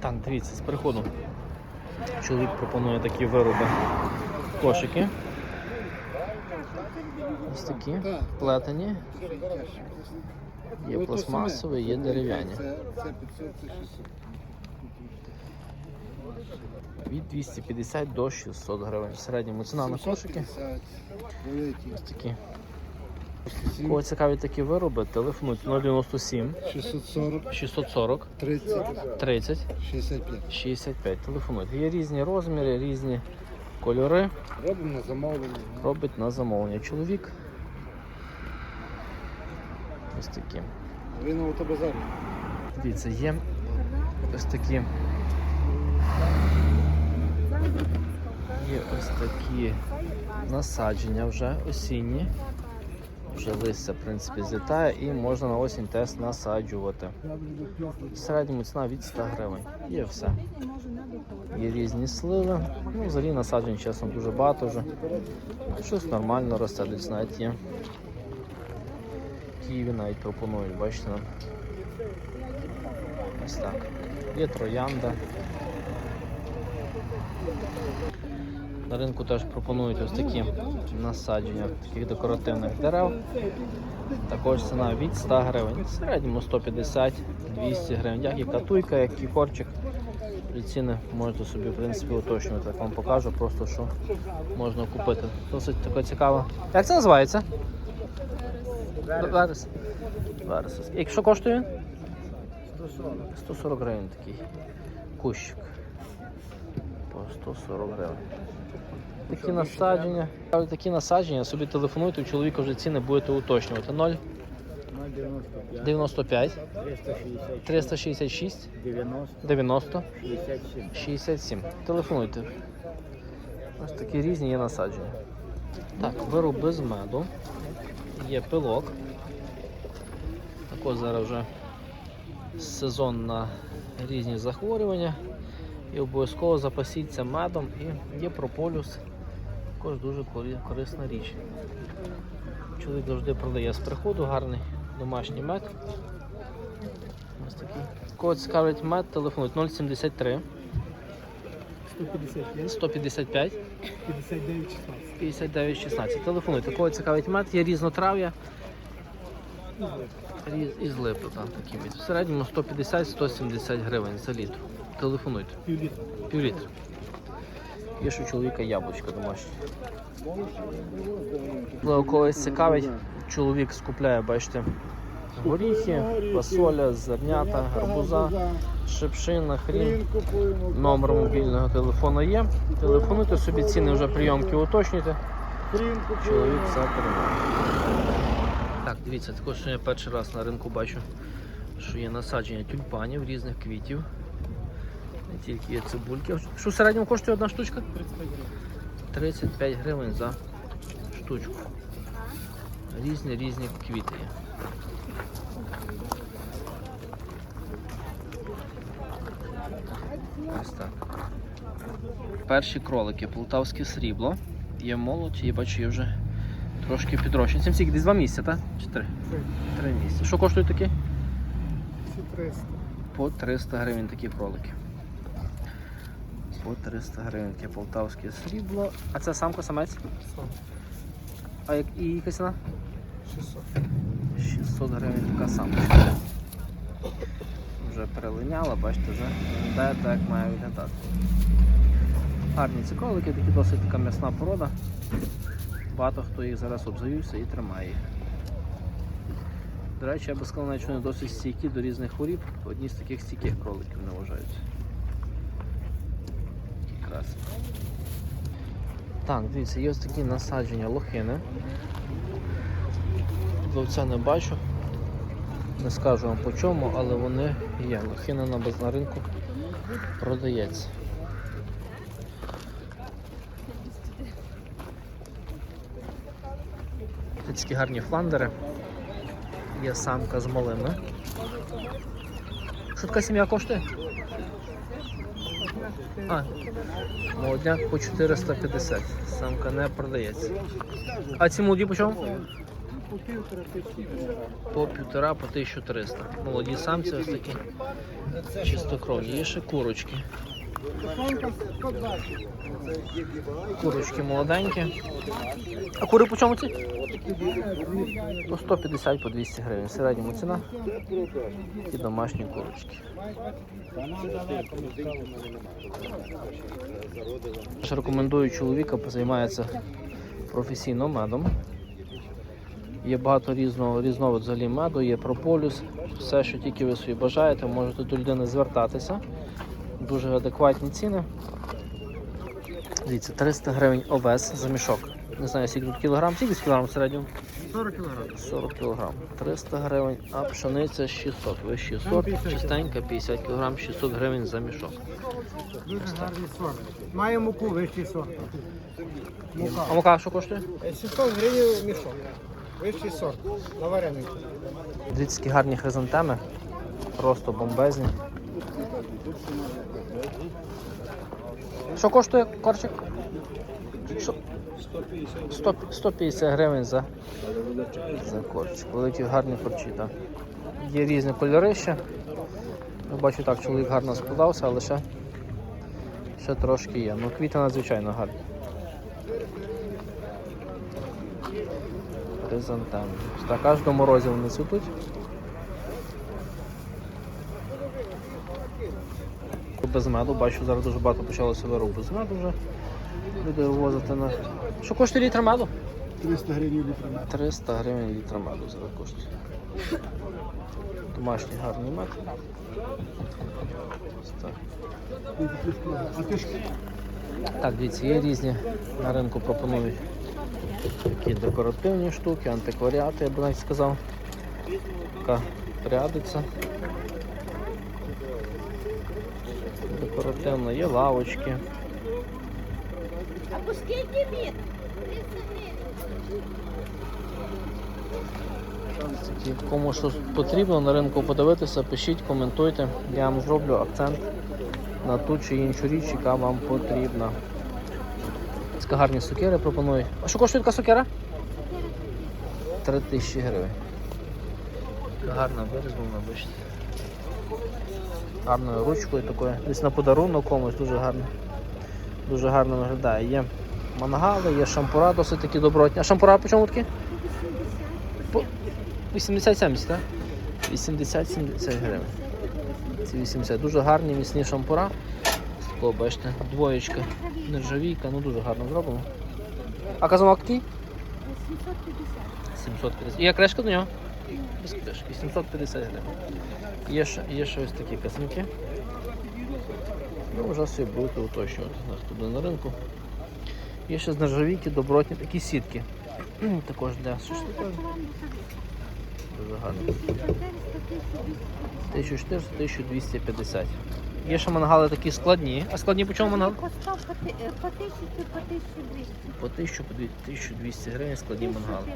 Так, дивіться, з приходу. Чоловік пропонує такі вироби. Кошики. Ось такі плетені. Є пластмасові, є дерев'яні. Це, це 500, це 600. Від 250 до 600 гривень. В середньому ціна на кошики. Ось такі. 7, Кого цікаві такі вироби, телефонуйте 097 640, 640 30, 30 65. 65. Телефонуйте. Є різні розміри, різні кольори. Робимо на замовлення. Робить на замовлення чоловік. Ось такі. Ви на автобазарі. Дивіться, є ось такі. Є ось такі насадження вже осінні. Вже листя, в принципі, злітає і можна на осінь теж насаджувати. В середньому ціна від 100 гривень. Є все. Є різні сливи. Ну, взагалі насаджень, чесно, дуже багато вже. Щось нормально росте, десь навіть є. Києві навіть пропонують, бачите. Ось так. Є троянда. На ринку теж пропонують ось такі насадження таких декоративних дерев. Також ціна від 100 гривень. В середньому 150-200 гривень. Як і катуйка, як і корчик. І ціни можете собі в принципі уточнювати. Як вам покажу, просто що можна купити. Досить таке цікаво. Як це називається? Верес. Верес. І що коштує? він? 140 гривень такий кущик. По 140 гривень. Такі насадження. Такі насадження собі телефонуйте, у чоловіка вже ціни будете уточнювати. 0 95 366 90 67. Телефонуйте. Ось такі різні є насадження. Так, беру без меду. Є пилок. Також зараз вже сезон на різні захворювання. І обов'язково запасіться медом і є прополюс. Також дуже корисна річ. Чоловік завжди продає з приходу гарний домашній мед. Ось такий. Кого цікавить мед, телефонують 073 155, 155 59, 16. 59 16. Телефонуйте. Кого цікавить мед, є різнотрав'я. Різ із липу, там такі. В середньому 150-170 гривень за літр. Телефонуйте. Пів літра. Пів літра. Є ж у чоловіка яблучко домашнє. Можливо, когось цікавить, чоловік скупляє, бачите, горіхи, фасоля, зернята, гарбуза, шипшина, хрін. Номер мобільного телефону є. Телефонуйте собі ціни вже прийомки уточнюйте. Чоловік все передає. Так, дивіться, також я перший раз на ринку бачу, що є насадження тюльпанів різних квітів. Тільки є цибульки. Що в середньому коштує одна штучка? 35 гривень за штучку. Різні різні квіти є. Ось так. Перші кролики, полтавське срібло. Є молодь, я бачу, є вже трошки підрощені. Це всіх десь два місяці, так? Чи три? Три місяці. Що коштують такі? Всі 300. По 300 гривень такі кролики. По 300 гривень таке полтавське срібло. А це самка самець? Сам. А як і яка ціна? 600. 600 гривень така самочка. Вже перелиняла, бачите, вже де так має виглядати. Гарні ці кролики, такі досить така м'ясна порода. Багато хто їх зараз обзаюся і тримає їх. До речі, я би сказав, що вони досить стійкі до різних хворіб. Одні з таких стійких кроликів не вважаються. Такі. Так, дивіться, є ось такі насадження лохини. Ловця не бачу. Не скажу вам по чому, але вони є. Лохина на баз- на ринку продається. Такі гарні фландери. Є самка з малими. Що така сім'я коштує? А, молодняк по 450. Самка не продається. А ці молоді по чому? по півтора. По півтора, по 1300. Молоді самці ось такі. Чистокровні. Є ще курочки. Тонка 120. Курочки молоденькі. А кури по чому ці? По 150 по 200 гривень. В середньому ціна. І домашні курочки. Ще рекомендую чоловіка, займається професійно медом. Є багато різного різновид взагалі меду, є прополюс. Все, що тільки ви собі бажаєте, можете до людини звертатися. Дуже адекватні ціни. Дивіться, 300 гривень овес за мішок. Не знаю, скільки тут кілограм, скільки кілограм в середньому? 40 кілограм. 40 кілограм. 300 гривень, а пшениця 600. Вищий сорт, 50 чистенька, 50 кілограм, 600 гривень за мішок. Дуже гарний сорт. Має муку вищий сорт. Мука. А мука що коштує? 600 гривень мішок. Вищий сорт. На. Дивіться, які гарні хризантеми. Просто бомбезні. Що коштує корчик? Що? 100 150 гривень за, за корчик. Великі гарні корчі, так. Є різні кольори ще. Я бачу так, чоловік гарно складався, але ще, ще трошки є. Ну, квіти надзвичайно гарні. Хризантеми. Так, аж до морозів вони цвітуть. Без меду, бачу, зараз дуже багато почалося виробу з меду вже. Люди вивозити на. Що коштує літр меду? 300 гривень літр мед. 300 гривень літр меду зараз коштує. Домашній гарний мед. Ось Так, дивіться, є різні на ринку пропонують такі декоративні штуки, антикваріати, я б навіть сказав. Така прядиця. Декоративна, є лавочки. А по скільки? Такі, Кому що потрібно на ринку подивитися, пишіть, коментуйте. Я вам зроблю акцент на ту чи іншу річ, яка вам потрібна. Така гарні сукери пропонують. А що коштує така сукера? 3 тисячі гривень. Гарна вирізблена, бачите. Гарною ручкою такою. Десь на подарунок комусь дуже гарно. Дуже гарно виглядає. Є мангали, є шампура досить такі добротні. А шампура по чому такі? 80-70, так? 80-70 гривень. Ці 80. Дуже гарні міцні шампура. З такого, бачите, двоєчка, нержавійка, ну дуже гарно зроблено. А казанок такий? 750. 750. І кришка до нього? Без кришки. 750 гривень. Є ще, є ще ось такі казанки. Ну, вже собі будете уточнювати. Буде на ринку. Є ще з нержавійки добротні такі сітки. Також для шашлика. Дуже гарно. 1400-1250. Є ще мангали такі складні. А складні по чому мангал? По 100, по е, по 1000, по 1200. По 1000 по 1200 гривень складні мангали.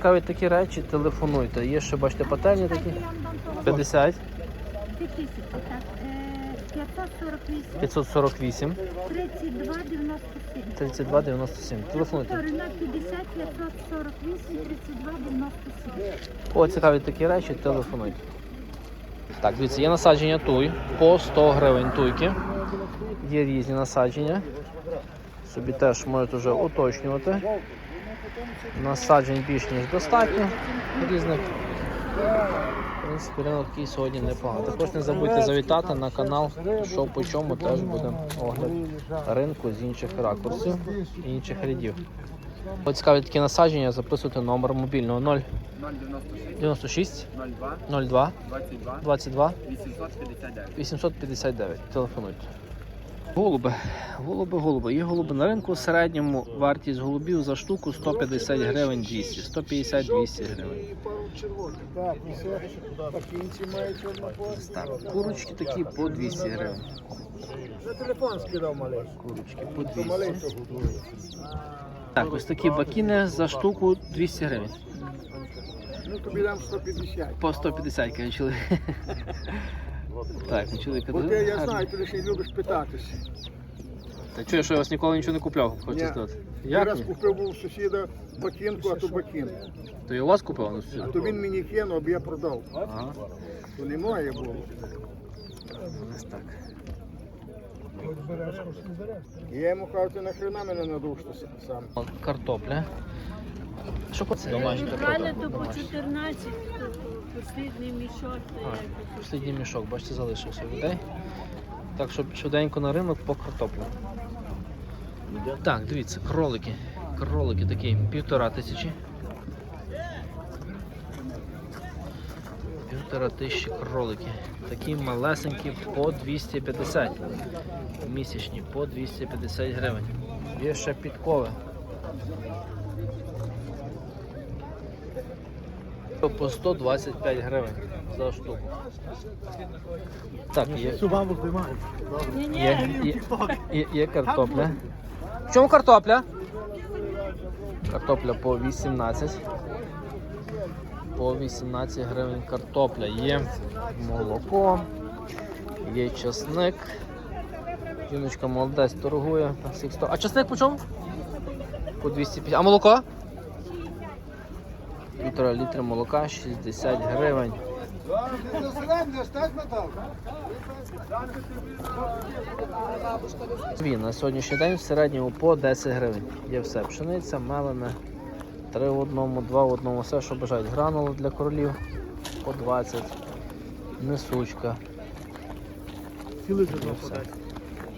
500. Цікаві такі речі, телефонуйте. Є ще, бачите, пательні такі. Я вам дам того. 50, 2000, так. Е, 548, 548, 32, 97. 32, 97. Телефонуйте. 50, 548, 32, 97. О, цікаві такі речі, телефонуйте. Так, дивіться, є насадження туй по 100 гривень туйки. Є різні насадження. Собі теж можете вже уточнювати. Насаджень більш ніж достатньо різних. В принципі, ринок такий сьогодні непоганий. Також не забудьте завітати на канал, що по чому теж буде огляд ринку з інших ракурсів і інших рядів. Ось цікаві такі насадження, записуйте номер мобільного 0 96 02 02 22 22 859. 859. Телефонуйте. Голуби, голуби, голуби. Є голуби на ринку. В середньому вартість голубів за штуку 150 гривень 200, 150-200 гривень. Так, курочки такі по 200 гривень. На телефон скидав маленький. Курочки по 200. маленький. Так, ось такі бакіни за штуку 200 гривень. Ну тобі дам 150. По 150 каже чоловік. Так, ну, чоловіка Бо дуже ти, я знаю, ти ще й любиш питатися. Та чую, що я вас ніколи нічого не купляв, хочу Ні. сказати. Я Як раз ні? купив був у сусіда бакінку, а то бакінку. То і у вас купив? Ну, А то він мені кинув, аби я продав. Ага. То немає було. Ось так. Я йому кажу, ти нахрена мене надушся сам. От Картопля. Що це? Домашня Брали картопля. то по Домашня. 14, то послідний мішок. А, як Послідній мішок, бачите, залишився людей. Так, щоб швиденько на ринок по картоплю. Так, дивіться, кролики. Кролики такі півтора тисячі. Півтора тисячі кролики. Такі малесенькі по 250. Місячні по 250 гривень. Є ще підкови. По 125 гривень за штуку. Так, є, Ні, ні, є, є, є, є картопля. В чому картопля? Картопля по 18. По 18 гривень картопля. Є молоко, є чесник. Жіночка молодець торгує. А чесник по чому? По 250. А молоко? Півтора літра молока 60 гривень. Дві на сьогоднішній день в середньому по 10 гривень. Є все. Пшениця, мелене, 3 в одному, 2 в одному, все, що бажають. Гранули для королів по 20. Несучка. Цілий Є зерно все.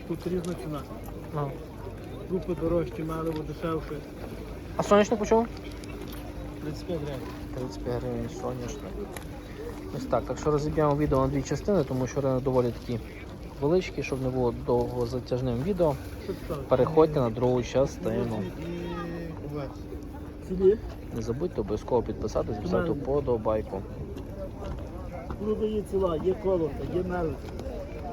Тут різна ціна. Ну. Групи дорожчі, мали дешевше. А соняшник по чому? 35 гривень. 35 гривень соняшник. Ось так. Так що розіб'ємо відео на дві частини, тому що ринок доволі такі величкі, щоб не було довго затяжним відео. Переходьте на другу частину. Не забудьте обов'язково підписатись, поставити вподобайку. Є ціла, є колота, є мелик.